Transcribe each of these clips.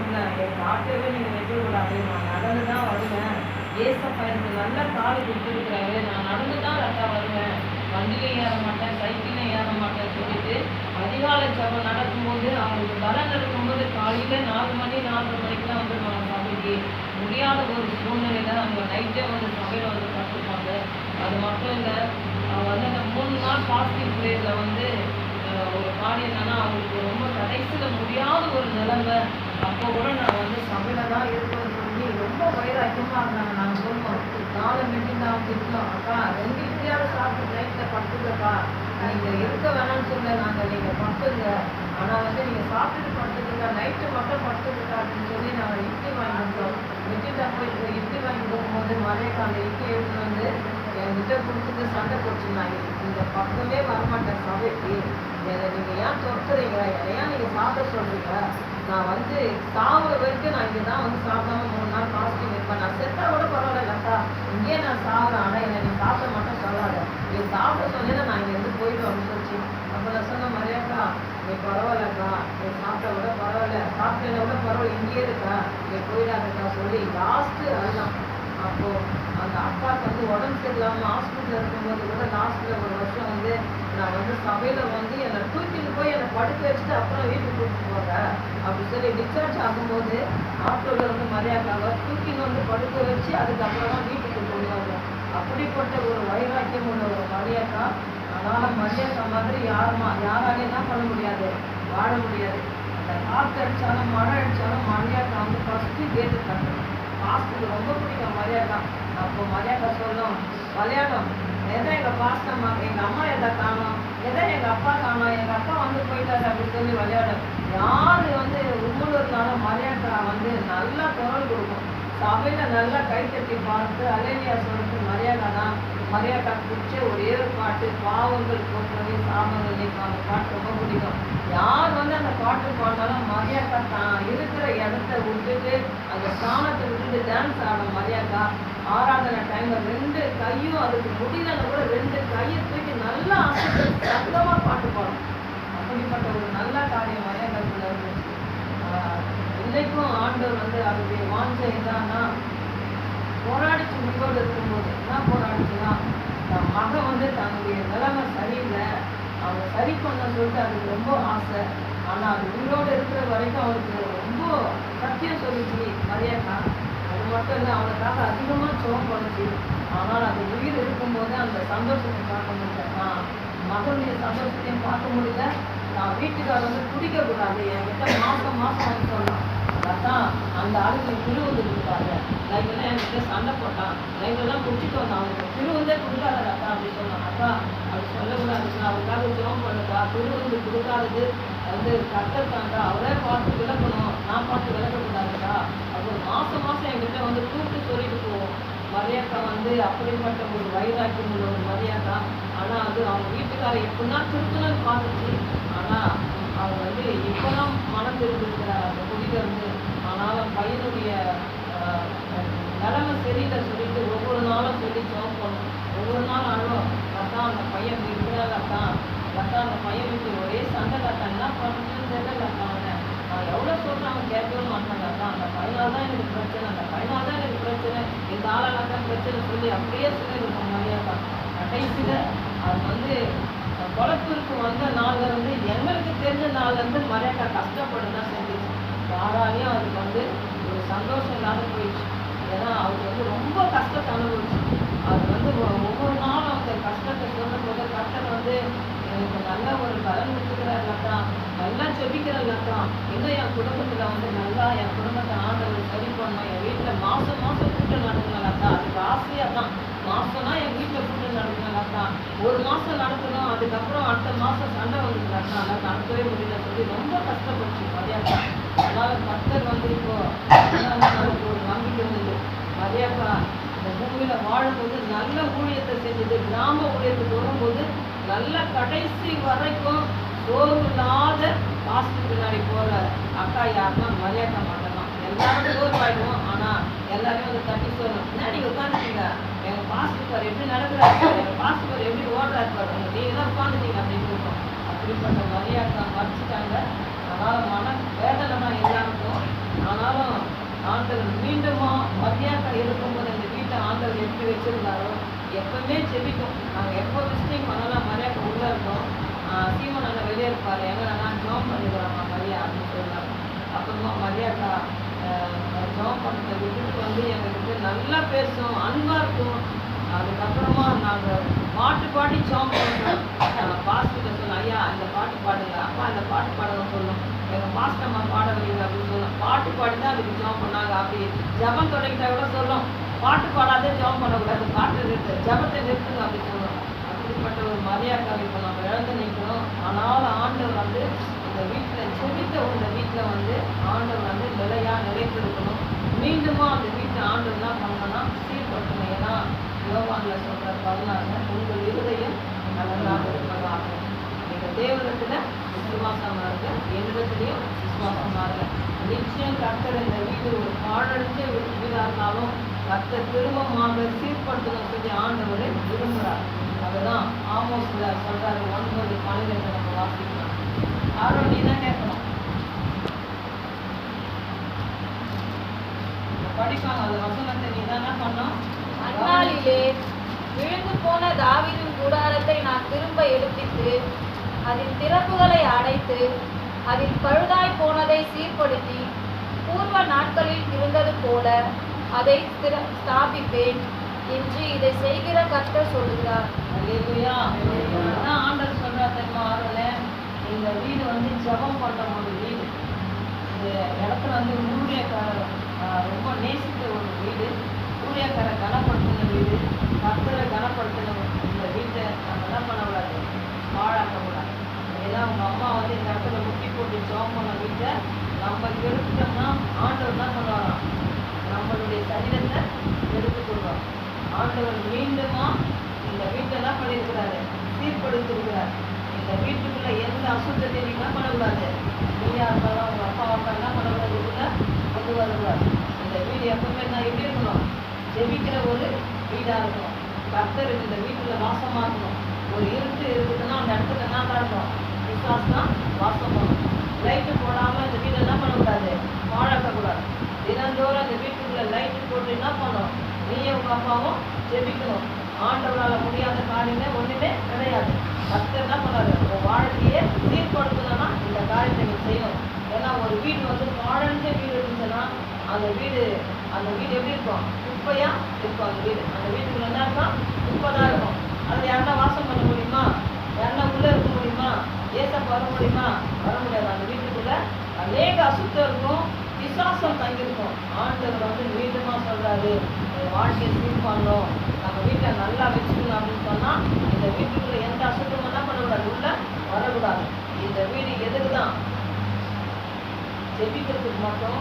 சொன்னேன் என் காட்டவே நீங்கள் வைக்கக்கூடாது நான் நடந்து தான் வருவேன். ஏசப்பா எனக்கு நல்ல கால் கொடுத்துருக்குறாரு. நான் நடந்து தான் ரத்தா வருவேன். வண்டியிலையும் ஏற மாட்டேன் சைக்கிளையும் ஏற மாட்டேன்னு சொல்லிட்டு அதிகாலை ஜபம் நடக்கும்போது அவங்களுக்கு பலன் இருக்கும்போது காலையில் நாலு மணி நாலரை மணிக்கெலாம் வந்துடுவாங்க சபைக்கு முடியாத ஒரு சூழ்நிலையில் அவங்க நைட்டே வந்து சபையில் வந்து கற்றுப்பாங்க அது மட்டும் இல்லை அவங்க வந்து அந்த மூணு நாள் பாசிட்டிவ் ப்ரேயரில் வந்து ஒரு காரியம் என்னன்னா அவங்களுக்கு ரொம்ப கடைசியில் முடியாத ஒரு நிலைமை. அப்போ கூட நான் வந்து சபையில் தான் இருக்கிறது சொல்லி ரொம்ப வைராக்கியமாக இருந்தாங்க. நாங்கள் சொல்லுவோம் நாலு மீட்டிங் தான் திட்டோம் அக்கா ரெண்டு இட்லியாவது சாப்பிட்டு நைட்டில் படுத்துக்கக்கா நீங்கள் இருக்க வேணாம்னு சொல்ல நாங்கள் நீங்கள் படுத்துங்க. ஆனால் வந்து நீங்கள் சாப்பிட்டுட்டு படுத்துக்கங்க. நைட்டு மட்டும் படுத்துக்கக்கா அப்படின்னு சொல்லி நாங்கள் இட்லி வாங்கி கொடுத்தோம். போய் இட்லி வாங்கி போகும்போது மழைக்கு அந்த இட்லி எடுத்து வந்து என்கிட்ட கொடுத்துட்டு சண்டை போட்டுருந்தாங்க இந்த பக்கமே வரமாட்டேன் சபைக்கு என்னை நீங்கள் ஏன் துரத்துறீங்க? என்னை ஏன் நீங்கள் சாப்பிட சொல்கிறீங்க நான் வந்து சாவுற வரைக்கும் நான் இங்கே தான் வந்து சாப்பிடாம மூணு நாள் பாசிட்டிவ் இருப்பேன். நான் செத்தா கூட பரவாயில்ல அக்கா இங்கேயே நான் சாப்பிட்றேன் ஆனால் என்னை நீ சாப்பிட மட்டும் சொல்லாத. நீ சாப்பிட சொன்னேன்னா நான் இங்கேருந்து போயிட்டு அப்படின்னு சொல்லிச்சு. அப்போ நான் சொன்ன மாதிரியாக்கா நீ பரவாயில்லக்கா நீ சாப்பிட்டா கூட பரவாயில்ல. சாப்பிட்டதை கூட பரவாயில்ல. இங்கேயே இருக்கா? நீ போயிடாதக்கா சொல்லி லாஸ்ட்டு அதுதான். அப்போ அந்த அப்பாவுக்கு வந்து உடம்பு சரியில்லாமல் ஹாஸ்பிட்டலில் இருக்கும்போது கூட லாஸ்ட்டில் ஒரு வருஷம் வந்து நான் வந்து சபையில் வந்து என்னை தூக்கிட்டு போய் என்னை படுக்க வச்சுட்டு அப்புறம் வீட்டுக்கு கூப்பிட்டு போங்க அப்படி சொல்லி டிஸ்சார்ஜ் ஆகும்போது ஆட்டோவில் வந்து மரியாதைக்காக தூக்கின்னு வந்து படுக்க வச்சு அதுக்கப்புறம் தான் வீட்டுக்கு போடுவாங்க அப்படிப்பட்ட ஒரு வைராக்கியம் உள்ள ஒரு மரியாக்கா அதனால் மரியாக்கா மாதிரி யாருமா யாராலையும் என்ன பண்ண முடியாது வாழ முடியாது. அந்த காற்று அடித்தாலும் மழை அடித்தாலும் மரியாக்கா வந்து ஃபஸ்ட்டு கேட்டு தட்டணும். ஹாஸ்டல் ரொம்ப பிடிக்கும். மரியாதை. அப்போ மரியாதை சொல்லும் விளையாடும் எதை எங்கள் பாஸ்டம்மா எங்கள் அம்மா எதை காணும்? எதை எங்கள் அப்பா காணும்? எங்கள் அப்பா வந்து போயிட்டாரு அப்படின்னு சொல்லி விளையாடும் யார் வந்து உள்ளூர்னாலும் மரியாதை வந்து நல்லா குரல் கொடுக்கும். சபையில் நல்லா கைத்தட்டி பார்த்து அலேனியா சொல்லிட்டு மரியாதை தான். மரியாதை பிடிச்ச ஒரே ஒரு பாட்டு பாவங்கள் போன்றவை சாமங்கள் அந்த பாட்டு ரொம்ப பிடிக்கும். யார் வந்து அந்த பாட்டு பாடினாலும் மரியாக்கா தான். இருக்கிற இடத்த விட்டுட்டு அந்த ஸ்தானத்தை விட்டுட்டு டான்ஸ் ஆடும் மரியாக்கா ஆராதனை டைம்ல ரெண்டு கையும் அதுக்கு முடியலன்னு கூட ரெண்டு கையை தூக்கி நல்லா அசைத்து சத்தமா பாட்டு பாடும் அப்படிப்பட்ட ஒரு நல்ல காரியம் மரியாதைக்குள்ள இருந்துச்சு. இன்னைக்கும் ஆண்டவர் வந்து அவருடைய வாஞ்சை என்னன்னா போராடிச்சு உயிரோடு இருக்கும்போது என்ன போராடிச்சுன்னா தன் மகன் வந்து தன்னுடைய நிலைமை சரியில்லை. அவங்க சரி பண்ண சொல்லிட்டு அதுக்கு ரொம்ப ஆசை. ஆனால் அது உயிரோடு இருக்கிற வரைக்கும் அவருக்கு ரொம்ப சத்தியம் சொல்லிச்சு மரியாக்கா. அது மட்டும் இல்லை அவனுக்காக அதிகமாக சோகம் பண்ணுச்சு. ஆனால் அது உயிர் இருக்கும்போது அந்த சந்தோஷத்தை பார்க்க முடியல. நான் மகனுடைய சந்தோஷத்தையும் பார்க்க முடியல. நான் வீட்டுக்காரர் வந்து குடிக்கக்கூடாது. என்கிட்ட மாதம் மாதம் வாங்கி சொல்லலாம் அதான் அந்த ஆளுக்கு திருவுந்து கொடுத்தாங்க நைட்டெல்லாம் என்கிட்ட சண்டை போட்டான். நைட்டெல்லாம் குடிச்சிட்டு வந்தான். அவனுக்கு திருவுந்தே கொடுக்காத அக்கா அப்படி சொன்னான். அக்கா அப்படி சொல்லக்கூடாது. அவருக்காக ஜெபம் பண்ணுக்கா திருவுந்து கொடுக்காதது வந்து கத்தர் தாண்டா அவரே பார்த்து விளக்கணும். நான் பார்த்து விளக்கக்கூடாதுக்கா அப்போ மாதம் மாதம் என்கிட்ட வந்து கூப்பிட்டு சொல்லிட்டு போவோம். மரியாக்கா வந்து அப்படிப்பட்ட ஒரு வைராக்கியம் உள்ள ஒரு மரியாக்கா ஆனால் அது அவங்க வீட்டுக்காரர் எப்படின்னா திருத்தணும்னு பார்த்துச்சு. ஆனால் அவங்க வந்து இப்போதான் மனம் தெரிஞ்சிருக்கிற அந்த குடிக்க இருந்து நாளும் பையனுடைய நிலைமை சரியில்லை சொல்லிட்டு ஒவ்வொரு நாளும் சொல்லி ஜோம் பண்ணும் ஒவ்வொரு நாளும் அழுவோம். அதான் அந்த பையன் இருக்கிறாள் அதான் அதான் அந்த பையன் வீட்டு ஒரே சண்டை அதான் என்ன பண்ணுறதுன்னு தெரியல அதான் நான் எவ்வளோ சொல்கிறேன் அவன் கேட்கவே மாட்டாங்க அதான் அந்த பையனால் தான் எனக்கு பிரச்சனை. அந்த பையனால் தான் எனக்கு பிரச்சனை. இந்த ஆளால் தான் பிரச்சனை சொல்லி அப்படியே சொல்லியிருக்கோம் தான் கடைசியில் அது வந்து குளத்தூருக்கு வந்த நாள்லேருந்து எங்களுக்கு தெரிஞ்ச நாள்லேருந்து மரியாதை கஷ்டப்பட்டு தான் செஞ்சிச்சு யாராலையும் அதுக்கு வந்து ஒரு சந்தோஷம் இல்லாத போயிடுச்சு. ஏன்னா அவர் வந்து ரொம்ப கஷ்டத்தை அனுபவிச்சு. அது வந்து ஒவ்வொரு நாளும் அந்த கஷ்டத்தை சொல்லும் போது கஷ்டம் வந்து எனக்கு நல்ல ஒரு பலன் கொடுத்துக்கிறார் லத்தான் நல்லா ஜெபிக்கிற லத்தான் இன்னும் என் குடும்பத்தில் வந்து நல்லா என் குடும்பத்தை ஆண்டவர் சரி பண்ணணும். என் வீட்டில் மாதம் மாதம் கூட்டம் நடக்கணும் லத்தான் அதுக்கு ஆசையாக தான். மாதம்னா என் வீட்டில் கூட்டம் ஒரு மாசம் நடத்தணும் அதுக்கப்புறம் அடுத்த மாசம் சண்டை வந்து அதை நடத்தவே முடியல சொல்லி ரொம்ப கஷ்டப்பட்டுச்சு மரியாதா. அதாவது பக்தர் வந்து இப்போ நமக்கு ஒரு நம்பிக்கை வந்து மரியாதா இந்த பூமியில் வாழும்போது நல்ல ஊழியத்தை செஞ்சது கிராம ஊழியத்துக்கு வரும்போது நல்ல கடைசி வரைக்கும் சோர்வில்லாத பாஸ்ட் பின்னாடி போற அக்கா யாருன்னா மரியாதை மாட்டலாம் எல்லாரும் சோர்வாயிடுவோம் ஆனா எல்லாருமே வந்து தட்டி சொல்லணும் என்ன நீங்க உட்காந்துட்டீங்க எங்க எப்படி நடக்கிறாரு? பாரு, எப்படி ஓடுறாரு பாருங்க. நீங்கள் தான் உட்காந்துட்டீங்க அப்படின்னு இருக்கும் அப்படிப்பட்ட மரியாதை மறைச்சிட்டாங்க. அதனால் மன வேதனை தான் எல்லாருக்கும். ஆனா ஆண்டவர் மீண்டுமா மத்தியாக்க இருக்கும்போது இந்த வீட்டை ஆண்டவர் எப்படி வச்சிருந்தாரோ எப்பவுமே செபிக்கும். நாங்கள் எப்போ விசிட்டிங் பண்ணலாம் மரியாதை உள்ளே இருக்கோம். சீமன் அண்ணன் வெளியே இருப்பார். எங்க நான் ஜோம் பண்ணிக்கிறாங்க மரியா அப்படின்னு சொல்லுவாங்க அப்புறமா மரியாக்கா ஜாப் பண்ணுறத விட்டுட்டு வந்து எங்களுக்கு நல்லா பேசும் அன்பாக இருக்கும் அதுக்கப்புறமா நாங்கள் பாட்டு பாடி ஜாப் பண்ணுறோம் பாஸ்கிட்ட சொன்னோம் ஐயா அந்த பாட்டு பாடுங்க அப்பா அந்த பாட்டு பாடுங்க சொல்லும் எங்கள் பாஸ்டம்மா பாட வைங்க அப்படின்னு சொல்லலாம் பாட்டு பாடி தான் அதுக்கு ஜோம் பண்ணாங்க அப்படி ஜபம் தொடங்கிட்டா கூட சொல்லும் பாட்டு பாடாதே ஜோம் பண்ணக்கூடாது பாட்டு நிறுத்து ஜபத்தை நிறுத்துங்க அப்படின்னு சொல்லுவோம் அப்படிப்பட்ட ஒரு மரியாதை இப்போ நம்ம இழந்து நிற்கணும் ஆனாலும் ஆண்டவர் வந்து அந்த வீட்டில் செவித்த உள்ள வீட்டில் வந்து ஆண்டவர் வந்து நிலையாக நிலைத்திருக்கணும் மீண்டுமா அந்த வீட்டை ஆண்டவர் தான் பண்ணணும்னா சீர்படுத்தணும் ஏன்னா யோகானில் சொல்கிற பதினாறு உங்கள் இருதயம் நல்லதாக இருப்பதாக. நீங்கள் தேவனத்தில் விசுவாசமாக இருக்க என்னிடத்துலையும் விசுவாசமாக இருக்க நிச்சயம் கர்த்தர் இந்த வீடு ஒரு பாழடைஞ்ச வீடாக இருந்தாலும் கர்த்தர் திரும்பமாக சீர்படுத்தணும் சொல்லி ஆண்டவர் விரும்புகிறார் அதுதான் ஆமோஸில் சொல்கிறாரு ஒன்பது பன்னிரெண்டு நம்ம வாசிக்கலாம். அந்நாளிலே விழுந்து போன தாவீதின் கூடாரத்தை நான் திரும்ப எடுப்பித்து அதின் திறப்புகளை அடைத்து அதில் பழுதாய் போனதை சீர்படுத்தி பூர்வ நாட்களில் இருந்தது போல அதை ஸ்தாபிப்பேன் என்று இதை செய்கிற கர்த்தர் சொல்லுகிறார். ஆண்டவர் சொல்றார் தெரியுமா இந்த வீடு வந்து ஜெபம் பண்ற ஒரு வீடு. இந்த இடத்துல வந்து ஊழியக்காரர் ரொம்ப நேசித்த ஒரு வீடு. ஊழியக்காரரை கனப்படுத்தின வீடு. கத்தரை கனப்படுத்தின இந்த வீட்டை நம்ம என்ன பண்ணக்கூடாது? பாழாக்கக்கூடாது ஏன்னா உங்கள் அம்மா வந்து இந்த இடத்துல முட்டி போட்டு ஜபம் பண்ண வீட்டை நம்ம கெடுத்துட்டோம்னா ஆண்டவர் தான் பண்ணுவாராம் நம்மளுடைய சரீரத்தை எடுத்து கொள்வார். ஆண்டவர் மீண்டுமா இந்த வீட்டை தான் பண்ணியிருக்கிறாரு? சீர்படுத்திருக்கிறார் வீட்டுக்குள்ளே எந்த அசுத்தத்தை நீங்க பண்ணக்கூடாது. நீயா இருந்தாலும் உங்கள் அப்பா அப்பா என்ன பண்ணக்கூடாது கொண்டு வரக்கூடாது. இந்த வீடு எப்பவுமே நான் எப்படி இருக்கணும்? ஜெபிக்கிற ஒரு வீடாக இருக்கணும். பக்தர் இந்த வீட்டில் வாசமாக இருக்கணும். ஒரு இருட்டு இருக்குதுன்னா அந்த இடத்துல என்ன தான் விசுவாஸ் தான் வாசம் பண்ணணும். லைட்டு போடாமல் இந்த வீடு என்ன பண்ணக்கூடாது? வாழக்கக்கூடாது தினந்தோறும் அந்த வீட்டுக்குள்ளே லைட்டு போட்டு என்ன பண்ணணும்? நீயும் உங்கள் அப்பாவும் ஜெபிக்கணும். ஆண்டவரால் முடியாத காரியமே ஒன்றுமே கிடையாது. பக்தர் என்ன பண்ணாரு உன் வாழ்க்கையை சீர்படுத்தணும்னா இந்த காரியத்தை நீ செய்யணும் ஏன்னா ஒரு வீடு வந்து வாழஞ்ச வீடு இருந்துச்சுன்னா அந்த வீடு அந்த வீடு எப்படி இருக்கும்? குப்பையா இருக்கும் அந்த வீடு. அந்த வீட்டுக்குள்ள என்ன இருக்கும்? குப்பை தான் இருக்கும். அதில் யாருன்னா வாசம் பண்ண முடியுமா? யாருன்னா உள்ளே இருக்க முடியுமா? ஏசப்ப வர முடியுமா? வர முடியாது. அந்த வீட்டுக்குள்ள அநேக அசுத்தம் இருக்கும். விசுவாசம் தங்கியிருக்கும். ஆண்டவர் வந்து மீண்டுமா சொல்றாரு. வாழ்க்கையை சீர் பண்ணணும் நம்ம வீட்டை நல்லா வச்சுக்கணும் அப்படின்னு சொன்னால் இந்த வீட்டுக்குள்ள எந்த அசுத்தமும் என்ன பண்ணக்கூடாது. உள்ள வரக்கூடாது. இந்த வீடு எதுக்கு தான் ஜெபிக்கிறதுக்கு மட்டும்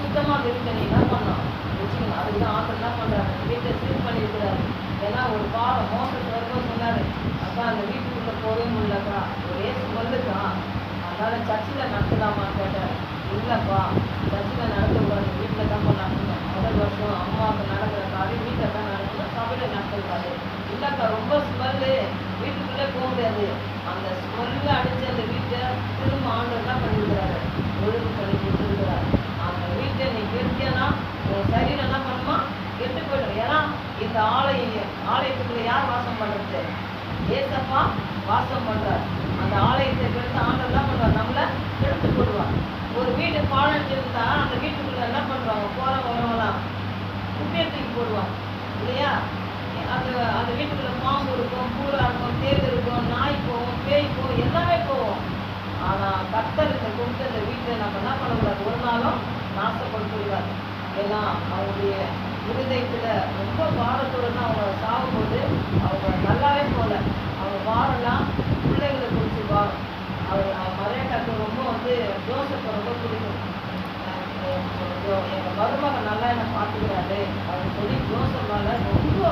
சுத்தமாக வீட்டை நீ என்ன பண்ணோம் வச்சுக்கணும் அதுக்கு தான் ஆசை என்ன பண்ணுறாங்க வீட்டை சீர் பண்ணியிருக்கிறாரு. ஏன்னா ஒரு பாவம். மோசம் வரைக்கும் சொன்னாரு அப்பா அந்த வீட்டுக்குள்ளே போகவே முடியலக்கா ஒரே ஸ்மெல்லுக்கா அதனால் சர்ச்சில் நடத்தலாமா கேட்டேன் இல்லைப்பா. சர்ச்சில் நடத்தக்கூடாது வீட்டில் தான் பண்ணாங்க. முதல் வருஷம் அம்மாவுக்கு நடக்கிற காரியம் வீட்டில் தான் நடக்கணும். சபையில் நடத்தக்கூடாது இல்லைக்கா ரொம்ப ஸ்மெல்லு வீட்டுக்குள்ளே போக முடியாது. அந்த ஸ்மெல்லு அடித்து அந்த வீட்டை திரும்ப ஆண்டவர் தான் பண்ணியிருக்கிறாரு. ஒழுங்கு பண்ணி கொடுத்துருக்கிறாரு அந்த நீ கெடுத்தியானா உன் சரீரம் என்ன பண்ணுமா? கெட்டு போயிடும். ஏன்னா இந்த ஆலய ஆலயத்துக்குள்ள யார் வாசம் பண்றது? ஏசப்பா வாசம் பண்றார் அந்த ஆலயத்தை கெடுத்து ஆண்டவர் என்ன பண்ணுவார் நம்மள கெடுத்து போடுவார் ஒரு வீடு பாழஞ்சு இருந்தா அந்த வீட்டுக்குள்ள என்ன பண்றாங்க போறவங்க வரவங்களாம் குப்பையை தூக்கி போடுவாங்க இல்லையா அந்த அந்த வீட்டுக்குள்ள பாம்பு இருக்கும் பூரா இருக்கும் தேர்வு இருக்கும் நாய் போகும் பேய் போகும் எல்லாமே போகும் ஆனா கர்த்தருக்கு கொடுத்த இந்த வீட்டை நம்ம என்ன பண்ணக்கூடாது ஒரு நாளும் நாசப்படுத்திவிடாது ஏன்னா அவங்களுடைய இருதயத்துல ரொம்ப பாரத்தோட தான் அவங்க சாகும்போது அவங்க நல்லாவே போல அவங்க பாரம்லாம் பிள்ளைகளை குறித்து பாரம் அவர் மலையாட்டாக்கு ரொம்ப வந்து ஜோசப்பை ரொம்ப பிடிக்கும் எங்கள் மருமகன் நல்லா என்னை பார்த்துக்கிறாரு அப்படின்னு சொல்லி ஜோசப் ரொம்ப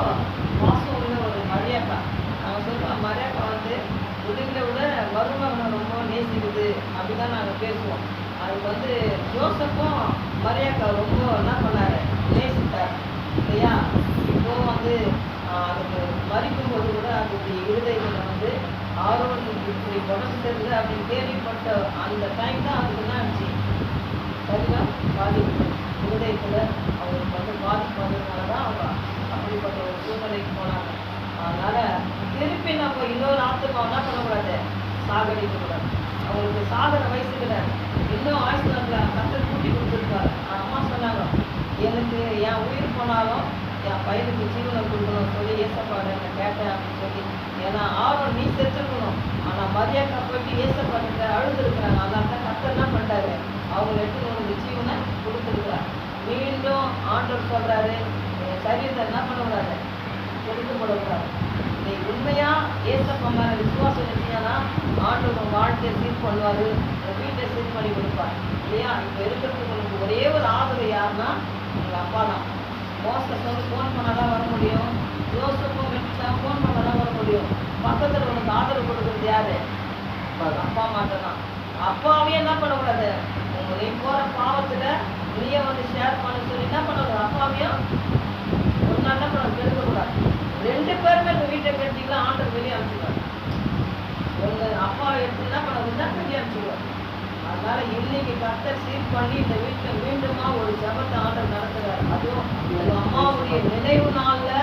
மாசம் உள்ள ஒரு மரியாக்கா. நாங்கள் சொல்லுவோம் மரியாக்கா வந்து உதவிகளை விட மருமகனை ரொம்ப நேசிக்குது. அப்படிதான் நாங்கள் பேசுவோம். அதுக்கு வந்து ஜோசப்பும் மரியாக்கா ரொம்ப என்ன பண்ணார்? நேசித்தார். இல்லையா? இப்போ வந்து அதுக்கு மறிக்கும் போது கூட அதுக்கு இருதயத்தில் வந்து ஆர்வம் இப்படி உடம்பு சரியில்லை அப்படின்னு கேள்விப்பட்ட அந்த டைம் தான் அதுக்கு என்ன ஆச்சு? சரியாக பாதிப்பு. இருதயத்தில் அவங்களுக்கு வந்து பாதிப்பு வந்ததுனால தான் அவங்க அப்படிப்பட்ட ஒரு சூழ்நிலைக்கு போனாங்க. அதனால் திருப்பி நம்ம இன்னொரு ஆற்றுக்கு என்ன பண்ணக்கூடாது? சாகடிக்கக்கூடாது. அவங்களுக்கு சாகர வயசு கிடையாது இன்னும் ஆயுஷ்ல கத்தல் கூட்டி கொடுத்துருக்காரு. அம்மா சொன்னாங்க எனக்கு என் உயிர் போனாலும் என் பையனுக்கு ஜீவனம் கொடுக்கணும்னு சொல்லி ஏசப்பாடு என்னை கேட்டேன் அப்படின்னு சொல்லி ஏன்னா ஆர்வம் நீ செத்துருக்கணும். மரியாதை போயிட்டு ஏசப்பாட்டு அழுதுருக்குறாங்க. அதனால தான் கத்தர் என்ன பண்ணுறாரு அவங்க எடுத்து உனக்கு ஜீவனை கொடுத்துருக்குறாரு. மீண்டும் ஆண்டவர் சொல்கிறாரு சரீரத்தை என்ன பண்ணக்கூடாது கொடுத்து போடக்கூடாது நீ உண்மையாக ஏசப்பா மேலே விசுவாசம் இருந்தீங்கன்னா ஆண்டவர் உன் வாழ்க்கையை சீர் பண்ணுவார் உன் வீட்டை சீர் பண்ணி கொடுப்பார். இல்லையா? இப்போ இருக்கிறதுக்கு உங்களுக்கு ஒரே ஒரு ஆதரவு யாருன்னா உங்கள் அப்பா தான். மோசஸ் வந்து ஃபோன் பண்ணால் தான் வர முடியும். ஜோசப்பும் வெச்சா ஃபோன் பண்ணால் தான் வர முடியும். பக்கத்தில் உனக்கு ஆதரவு கொடுக்குறது யாரு? அப்பா மட்டும் தான் அப்பாவே என்ன பண்ணக்கூடாது? உங்களையும் நீ பாவத்தில் பாவத்துல நீயே வந்து ஷேர் பண்ண சொல்லி என்ன பண்ணக்கூடாது அப்பாவையும் ஒரு நாள் என்ன பண்ண கெடுக்கக்கூடாது. ரெண்டு பேருமே உங்க வீட்டை கட்டிக்கலாம் ஆண்டர் வெளியே அனுப்பிச்சுக்கலாம் உங்கள் அப்பாவை எடுத்து என்ன பண்ண வெளியே அனுப்பிச்சுக்கலாம் அதனால இன்னைக்கு கர்த்தர் சீர் பண்ணி இந்த வீட்டில் மீண்டுமா ஒரு ஜபத்தை ஆண்டர் நடத்துகிறார் அதுவும் உங்க அம்மாவுடைய நினைவு நாளில்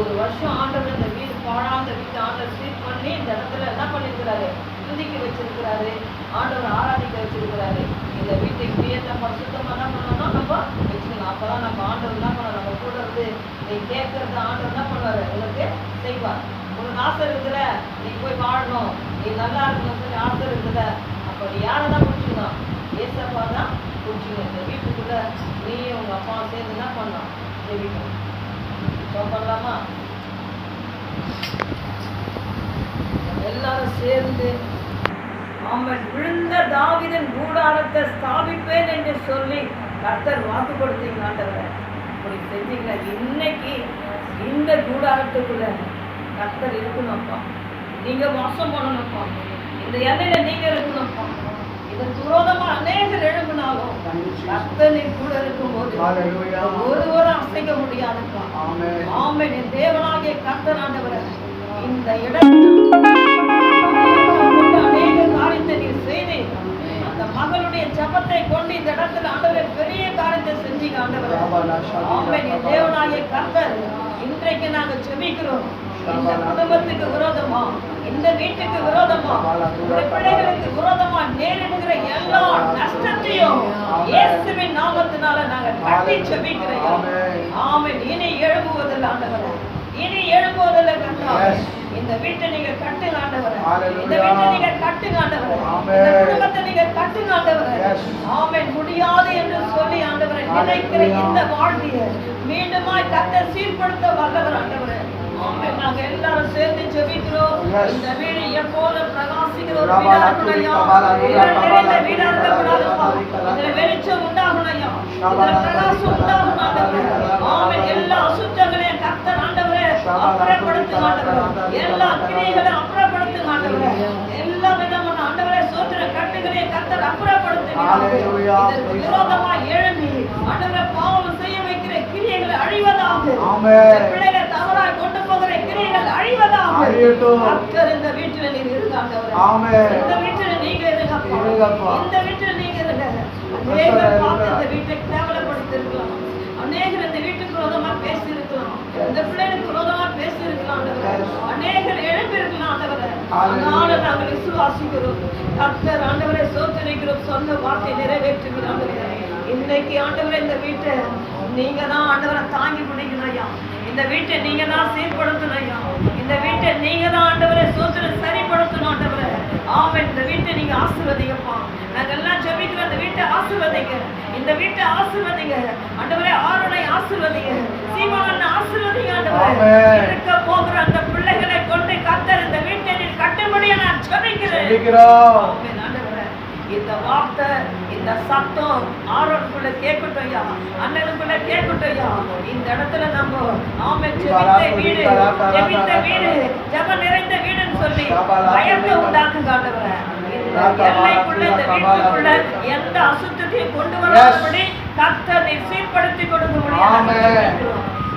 ஒரு வருஷம் ஆண்டவர் இந்த வீடு பாழாந்த வீட்டு ஆண்டவர் ஸ்வீட் பண்ணி இந்த இடத்துல என்ன பண்ணியிருக்கிறாரு துதிக்க வச்சிருக்கிறாரு. ஆண்டவர் ஆராதிக்க வச்சிருக்கிறாரு. இந்த வீட்டை நம்ம சுத்தமாக என்ன பண்ணணும் நம்ம வச்சுக்கலாம் அப்போ தான் நம்ம ஆண்டவர் என்ன பண்ணோம் நம்ம கூட இருந்து நீ கேட்கறது ஆண்டவர் என்ன பண்ணுவாரு? உனக்கு செய்வார். உனக்கு ஆசை இருக்குதுல நீ போய் வாழணும். நீ நல்லா இருக்கணும் சொல்லி ஆசை இருக்குதுல அப்போ நீ யாரை தான் பிடிச்சிக்கணும்? ஏசப்பா தான் பிடிச்சிக்கணும். இந்த வீட்டுக்குள்ளே நீயும் உங்கள் அப்பாவும் சேர்ந்து என்ன பண்ணலாம் ஜெபிக்கணும் பண்ணலாமா எல்லாரும் சேர்ந்து அவன் விழுந்த தாவிதன் கூடாரத்தை ஸ்தாபிப்பேன் என்று சொல்லி கர்த்தர் வாக்கு கொடுத்தீங்க ஆண்டவரை. அப்படி செஞ்சீங்களா இன்னைக்கு இந்த கூடாரத்துக்குள்ள கர்த்தர் இருக்கணும்ப்பா. நீங்க வாசம் பண்ணணும்ப்பா. இந்த எல்லையில நீங்க இருக்கணும்ப்பா. இதற்கு விரோதமா அநேகர் எழும்பினாலும் கர்த்தரின் கூட இருக்கும்போது. ஒருவரும் அசைக்க முடியாதுப்பா. என் தேவனாகிய இந்த அநேக காரியத்தை நீர் செய்தீர் அந்த மகளுடைய ஜபத்தை கொண்டு இந்த இடத்துல ஆண்டவரே பெரிய காரியத்தை செஞ்சீங்க ஆண்டவரே. என் தேவனாகிய கர்த்தர் இன்றைக்கு நாங்க ஜெபிக்கிறோம். இந்த குடும்பத்துக்கு விரோதமா இந்த வீட்டுக்கு விரோதமா பிள்ளைகளுக்கு விரோதமா நேரிடுகிற எல்லா நஷ்டத்தையும் இயேசுவின் நாமத்தினால நாங்க கட்டி ஜெபிக்கிறோம் Amen. ஆமென் இனி எழும்புவதில்லை ஆண்டவரே இனி கர்த்தாவே Yes. இந்த வீட்டை நீங்க கட்டுங்க ஆண்டவரே. இந்த வீட்டை நீங்க கட்டுங்க ஆண்டவரே. இந்த குடும்பத்தை நீங்க கட்டுங்க ஆண்டவரே. ஆமென் முடியாது என்று சொல்லி ஆண்டவரே நினைக்கிற. இந்த வாழ்க்கையை மீண்டுமாய் கத்த சீர்படுத்த வல்லவர் ஆண்டவரே ஆமென் நாங்க எல்லாரும் சேர்ந்து ஜெபிக்கிறோம். இந்த வீடு எப்போதும் பிரகாசிக்கிற ஒரு Rabba, வீடா இருக்கக்கூடாதுப்பா. இதுல வெளிச்சம் இதுல பிரகாசம் உண்டாகணும் எல்லா அசுத்தங்களையும் கர்த்தர் ஆண்டவரே. Kabala, எல்லா கிரியைகளையும் அப்புறப்படுத்துங்க ஆண்டவரே. எல்லா விதமான ஆண்டவரே சோத்திர கட்டுகளையும் Hallelujah. இதற்கு விரோதமா ஆண்டவரே பாவம் செய்ய வைக்கிற கிரியைகளை அழிவதாக Amen. இந்த பிள்ளைகளை தவறாய் கொண்டு போகிற கிரியைகள் கர்த்தர் இந்த வீட்டில் நீர் இருங்க ஆண்டவரே. இந்த வீட்டில் நீங்க. இருங்கப்பா. இந்த வீட்டில் நீங்க இருங்க. அநேகர் பார்த்து இந்த வீட்டை கேவலப்படுத்திருக்கலாம் அநேகர் இந்த வீட்டுக்கு விரோதமா பேசியிருக்கலாம். இந்த பிள்ளைகளுக்கு விரோதமா பேசியிருக்கலாம் ஆண்டவரே. அநேகர் எழுப்பியிருக்கலாம் ஆண்டவரே. அதனால நாங்கள் விசுவாசிக்கிறோம். கர்த்தர் ஆண்டவரை சோதனைக்கிறோம். சொன்ன வார்த்தை ஆண்டவரே. இன்னைக்கு ஆண்டவரே இந்த வீட்டை நீங்க தான் ஆண்டவரை தாங்கி பிடிக்கணும் ஐயா. இந்த வீட்டை நீங்க தான் சீர்படுத்தணும் ஐயா. இந்த வீட்டை நீங்க தான் ஆண்டவரை சோதனை சரிப்படுத்தணும் ஆண்டவரே. ஆமென். இந்த வீட்டை நீங்க ஆசீர்வதிங்கப்பா. எல்லாம் ஜெபிக்கிற இந்த வீட்டை ஆசீர்வதிங்க. இந்த வீட்டை ஆசீர்வதிங்க. ஆண்டவரே ஆரோனை ஆசீர்வதிங்க. சீமானன் ஆசீர்வதிங்க ஆண்டவரே. இருக்க போகிற அந்த பிள்ளைகளை கொண்டு கர்த்தர் இந்த வீட்டை நீர் கட்டும்படியா நான் ஜெபிக்கிறேன். இந்த வார்த்தை இந்த சத்தம் ஆரோனுக்குள்ள கேட்கட்டும் ஐயா அண்ணனுக்குள்ள கேட்கட்டும் ஐயா இந்த இடத்துல நம்ம ஆமென் ஜெபித்த வீடு ஜெபித்த வீடு ஜெப நிறைந்த வீடுன்னு சொல்லி பயத்தை ஆண்டவரே இந்த எல்லைக்குள்ள இந்த வீட்டுக்குள்ள எந்த அசுத்தத்தையும் கொண்டு வராதபடி நீர் சீர்படுத்தி கொடுக்க. முடியாது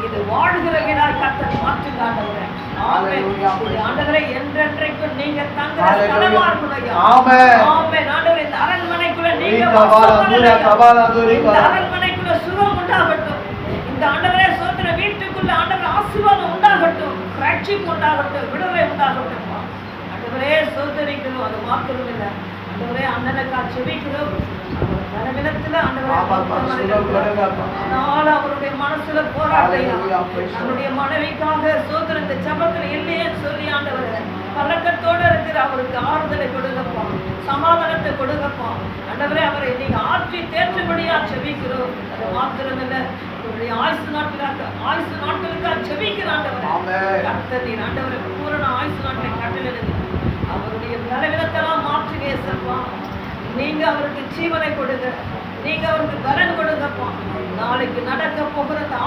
இது வாழ்கிற வீடா கர்த்தர் மாற்றுங்க ஆண்டவரே ஆமென். Hallelujah. இது ஆண்டவரே என்றென்றைக்கும் நீங்க தங்குற ஸ்தலமா இருக்கணும் ஆமென். ஆமென். ஆண்டவரே இந்த அரண்மனைக்குள்ள நீங்க கபாலதுரே கபாலதுரே இந்த அரண்மனைக்குள்ள சுகம் உண்டாகட்டும். இந்த ஆண்டவரே சோதர வீட்டுக்குள்ள ஆண்டவர் ஆசீர்வாதம் உண்டாகட்டும். ரட்சிப்பு உண்டாகட்டும். விடுதலை உண்டாகட்டும். ஆண்டவரே சோதரிக்கிறோம் அது மாத்திரம் இல்லை ஆண்டவரே அண்ணனுக்கா செவிக்கிறோம் அதனால அவருடைய மனசுல the நம்முடைய மனைவிக்காக சோதர இந்த ஜபத்துல இல்லையே சொல்லி ஆண்டவரே பழக்கத்தோட இருக்கிற அவருக்கு ஆறுதலை கொடுங்கப்பா சமாதானத்தை கொடுங்கப்பா. ஆண்டவரே அவரை நீங்க ஆற்றி தேற்றும்படியா செபிக்கிறோம். அது மாத்திரமில்ல அவருடைய ஆயுசு நாட்களாக ஆயுசு நாட்களுக்காக செபிக்கிற ஆண்டவரே. கர்த்தர் நீர் ஆண்டவரை பூரண ஆயுசு நாட்களை கட்டளிடுங்க அவருடைய பலவீனத்தெல்லாம் மாற்றுங்க ஏசப்பா நீங்க அவருக்கு ஜீவனை கொடுங்க. நீங்க அவருக்கு பலன் கொடுங்கப்பா. நாளைக்கு நடக்க போகிற அந்த